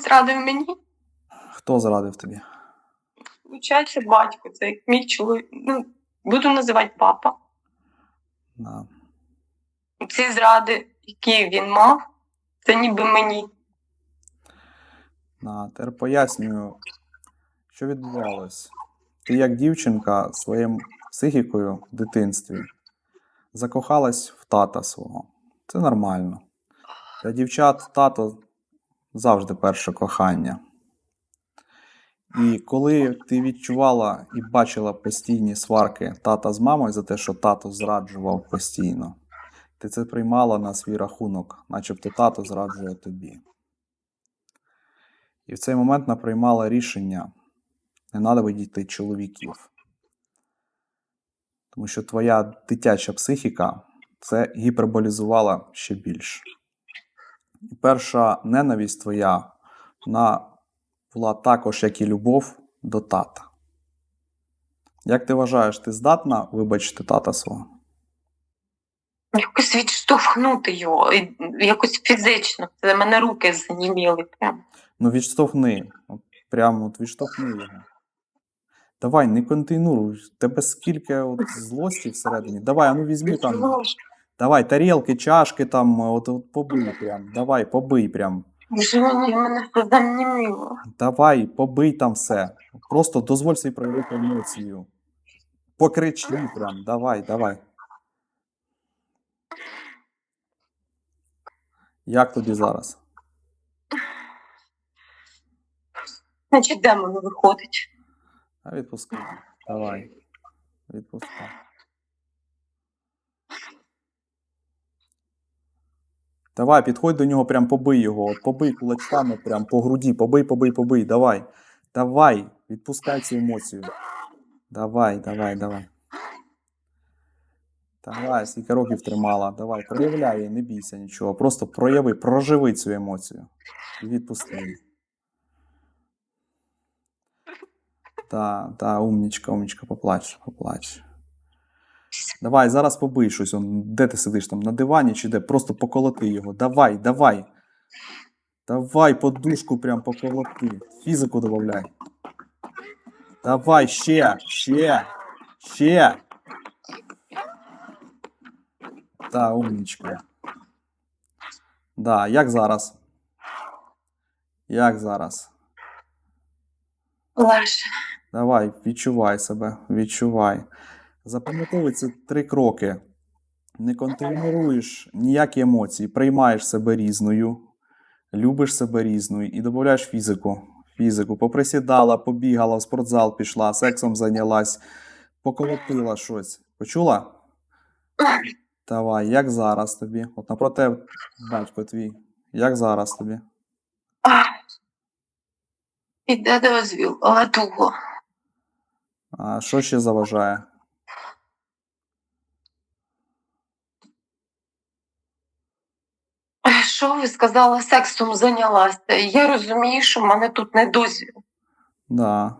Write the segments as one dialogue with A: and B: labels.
A: зрадив мені.
B: Хто зрадив тобі?
A: Вчаться батько, це як мій чоловік. Ну, буду називати папа.
B: Да.
A: Ці зради, які він мав, це ніби мені.
B: Да. Тепер пояснюю, що відбувалось. Ти як дівчинка своїм психікою в дитинстві закохалась в тата свого. Це нормально. Для дівчат тато завжди перше кохання. І коли ти відчувала і бачила постійні сварки тата з мамою за те, що тато зраджував постійно, ти це приймала на свій рахунок, начебто тато зраджує тобі. І в цей момент вона приймала рішення не ненавидіти чоловіків. Тому що твоя дитяча психіка це гіперболізувала ще більше. І перша ненависть твоя, вона була також, як і любов до тата. Як ти вважаєш, ти здатна вибачити тата свого?
A: Якось відштовхнути його, якось фізично. Це мене руки заніміли прямо.
B: Ну, відштовхни. От прямо от відштовхни його. Давай, не контейнуруй. Тебе скільки от злості всередині. Давай, а ну візьми там. Давай, тарілки, чашки там, от, от побий прям. Давай, побий прям.
A: Мене заніміло.
B: Давай, побий там все. Просто дозволь собі проявити емоцію. Покричи прям. Давай, давай. Як тобі зараз?
A: Значить, демон виходить.
B: А відпускай. Давай. Відпускай. Давай, підходь до нього, прям побий його. Побий кулачками прям по груді. Побий, побий, побий. Давай. Давай. Відпускай цю емоцію. Давай, давай, давай. Давай, скільки років тримала. Давай, проявляй не бійся нічого. Просто прояви, проживи цю емоцію. І відпусти. Та, та, умнічка, умнічка, поплач, поплач. Давай, зараз побий щось. Он, де ти сидиш там? На дивані чи де? Просто поколоти його. Давай, давай. Давай, подушку прям поколоти. Фізику додай. Давай, ще, ще, ще. Та, умнічка. Да, як зараз? Як зараз?
A: Легше.
B: Давай, відчувай себе, відчувай. Запам'ятовуй ці три кроки. Не контролюєш ніякі емоції, приймаєш себе різною, любиш себе різною і додаєш фізику. Фізику. Поприсідала, побігала, в спортзал пішла, сексом зайнялась, поколотила щось. Почула? Давай, як зараз тобі? От напроти батько твій. Як зараз тобі?
A: Іде дозвіл, але туго.
B: А що ще заважає?
A: Що ви сказала, сексом зайнялася? Я розумію, що в мене тут не дозвіл.
B: Да.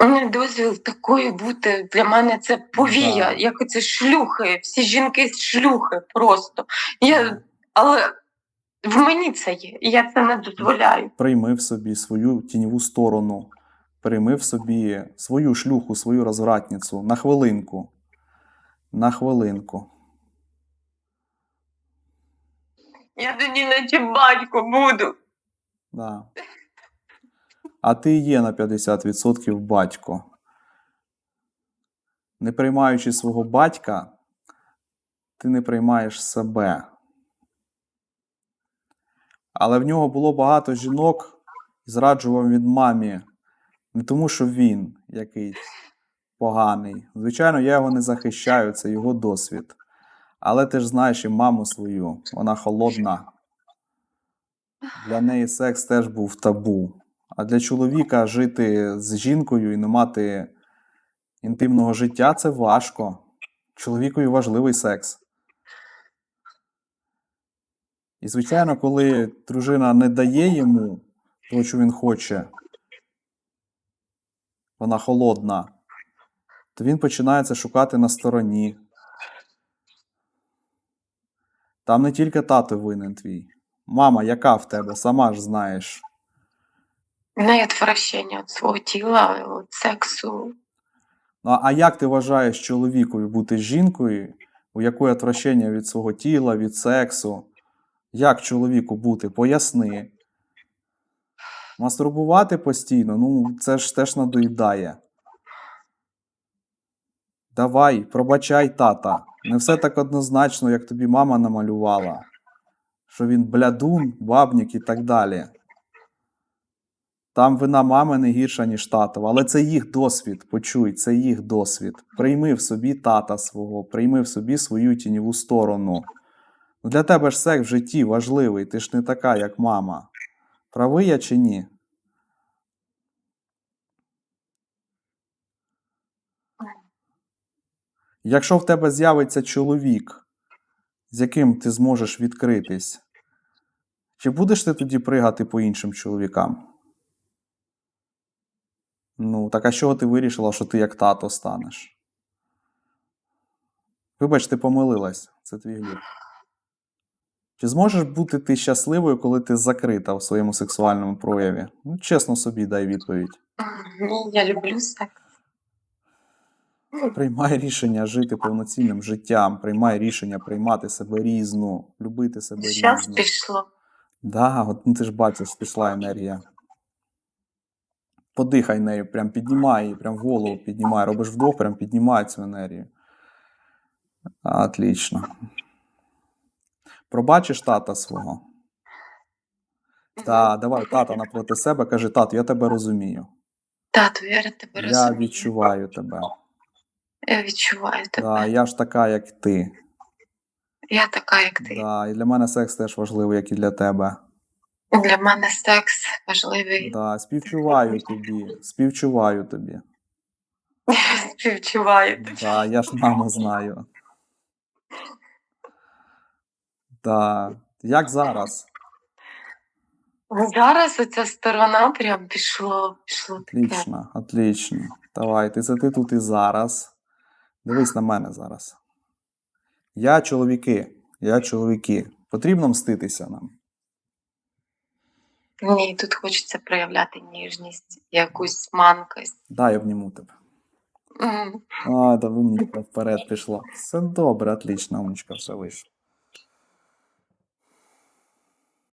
A: Не дозвіл такої бути. Для мене це повія,
B: Да.
A: як оці шлюхи, всі жінки шлюхи просто. Я, але в мені це є, і я це не дозволяю.
B: прийми в собі свою тіньову сторону, прийми в собі свою шлюху, свою розвратницю на хвилинку. На хвилинку.
A: Я тоді наче батько буду.
B: Да. А ти є на 50% батько. Не приймаючи свого батька, ти не приймаєш себе. Але в нього було багато жінок, зраджував він мамі. Не тому, що він якийсь поганий. Звичайно, я його не захищаю, це його досвід. Але ти ж знаєш і маму свою, вона холодна. Для неї секс теж був табу. А для чоловіка жити з жінкою і не мати інтимного життя це важко. Чоловікові важливий секс. І, звичайно, коли дружина не дає йому того, що він хоче, вона холодна, то він починає це шукати на стороні. Там не тільки тато винен твій. Мама, яка в тебе, сама ж знаєш.
A: У неї отвращення від свого тіла, від сексу.
B: Ну, а як ти вважаєш чоловікові бути жінкою, у якої отвращення від свого тіла, від сексу? Як чоловіку бути? Поясни. Мастурбувати постійно, ну це ж теж надоїдає. Давай, пробачай тата. Не все так однозначно, як тобі мама намалювала. Що він блядун, бабнік і так далі. Там вина мами не гірша, ніж татова, але це їх досвід. Почуй, це їх досвід. Прийми в собі тата свого, прийми в собі свою тіньову сторону. Ну, Для тебе ж секс в житті важливий, ти ж не така, як мама. Правий я чи ні? Якщо в тебе з'явиться чоловік, з яким ти зможеш відкритись, чи будеш ти тоді пригати по іншим чоловікам? Ну, так а чого ти вирішила, що ти як тато станеш? Вибач, ти помилилась, це твій глюк. Чи зможеш бути ти щасливою, коли ти закрита в своєму сексуальному прояві? Ну, чесно собі дай відповідь.
A: Ні, я люблю секс.
B: Приймай рішення жити повноцінним життям, приймай рішення приймати себе різну, любити себе
A: Зараз
B: різну.
A: пішло.
B: Да, от ну, ти ж бачиш, пішла енергія. Подихай нею, прям піднімай її, прям голову піднімай. Робиш вдох, прям піднімай цю енергію. Отлично. Пробачиш тата свого. Та, давай тата напроти себе, кажи, тату, я тебе розумію.
A: Тату, я тебе розумію.
B: Я відчуваю тебе.
A: Я відчуваю тебе.
B: Да, я ж така, як ти.
A: Я така, як ти.
B: Да, і для мене секс теж важливий, як і для тебе.
A: Для мене секс важливий.
B: Да, співчуваю тобі, співчуваю тобі.
A: Співчуваю тебе.
B: Да, я ж маму знаю. Да. Як зараз?
A: Зараз оця сторона прям пішло, пішло таке.
B: Отлично, отлично. Давай, ти це ти тут і зараз. Дивись на мене зараз. Я чоловіки, я чоловіки. Потрібно мститися нам.
A: Ні, тут хочеться проявляти ніжність, якусь манкость.
B: Дай обніму тебе.
A: Mm.
B: А, да умнічка вперед пішла. Все добре, отлично, умнічка, все вийшло.